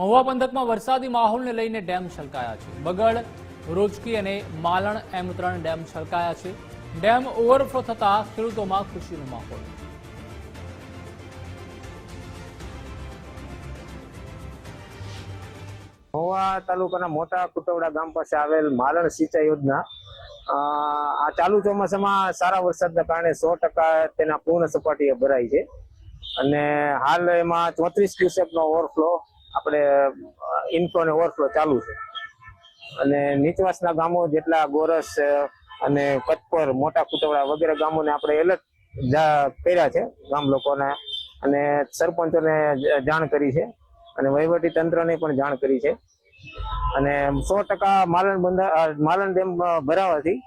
મહુવા પંથકમાં વરસાદી માહોલને લઈને ડેમ છલકાયા છે. બગડ રોજકી અને માલણ એમ ત્રણ ડેમ છલકાયા છે. ડેમ ઓવરફ્લો થતા ખેડૂતોમાં ખુશીનો માહોલ. મહુવા તાલુકાના મોટા કુટવડા ગામ પાસે આવેલ માલણ સિંચાઈ યોજના. આ ચાલુ ચોમાસામાં સારા વરસાદના કારણે સો ટકા તેના પૂર્ણ સપાટીએ ભરાય છે. અને હાલ એમાં ચોત્રીસ ક્યુસેકનો ઓવરફ્લો આપણે ઇન્ફ્લો ને ઓવરફ્લો ચાલુ છે. અને નીચવાસના ગામો જેટલા ગોરસ અને કચપર મોટા કુટવડા વગેરે ગામોને આપણે એલર્ટ કર્યા છે ગામ લોકોને. અને સરપંચોને જાણ કરી છે અને વહીવટી તંત્રને પણ જાણ કરી છે. અને સો ટકા માલણ બંધા માલણ ડેમ ભરાવાથી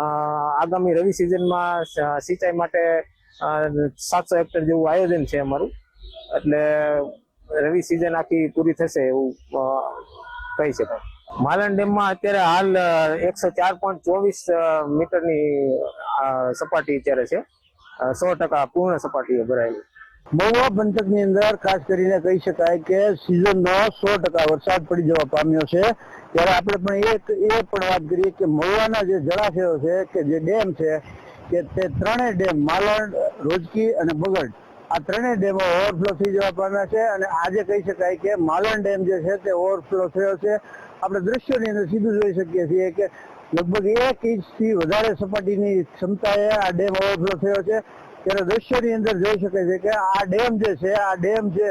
આગામી રવિ સિઝનમાં સિંચાઈ માટે સાતસો હેક્ટર જેવું આયોજન છે અમારું. એટલે રવિ સિઝન આખી પૂરી થશે એવું કહી શકાય. માલણ ડેમમાં અત્યારે હાલ એકસો ચાર પોઈન્ટ ચોવીસ મીટરની સપાટી અત્યારે છે. સો ટકા પૂર્ણ સપાટીએ ભરાયેલી. મહુવા પંથકની અંદર ખાસ કરીને કહી શકાય કે સિઝનનો સો ટકા વરસાદ પડી જવા પામ્યો છે. ત્યારે આપણે પણ એક એ પણ વાત કરીએ કે મહુવાના જે જળાશયો છે કે જે ડેમ છે, કે તે ત્રણેય ડેમ, માલણ, રોજકી અને બગડ આ ત્રણેય ડેમો ઓવરફ્લો થઈ જવા પામ્યા છે અને આજે કહી શકાય કે માલણ ડેમ જે છે તે ઓવરફ્લો થયો છે. આપણે દ્રશ્યોની અંદર સીધું જોઈ શકીએ છીએ કે લગભગ એક ઇંચથી વધારે સપાટીની ક્ષમતાએ આ ડેમ ઓવરફ્લો થયો છે. ત્યારે દ્રશ્યની અંદર જોઈ શકે છે કે આ ડેમ જે છે, આ ડેમ છે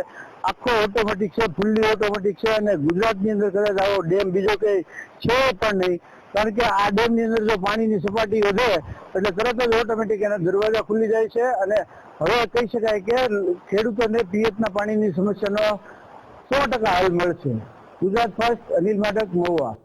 આખો ઓટોમેટિક છે ફૂલ્લી ઓટોમેટિક છે અને ગુજરાતની અંદર કદાચ આવો ડેમ બીજો કઈ છે પણ નહીં. કારણ કે આ ડેમની અંદર જો પાણીની સપાટી વધે, એટલે તરત જ ઓટોમેટિક એના દરવાજા ખુલી જાય છે અને હવે કહી શકાય કે ખેડૂતોને પિયતના પાણીની સમસ્યાનો સો ટકા હલ મળશે. ગુજરાત ફર્સ્ટ, અનિલ માધક મહુવા.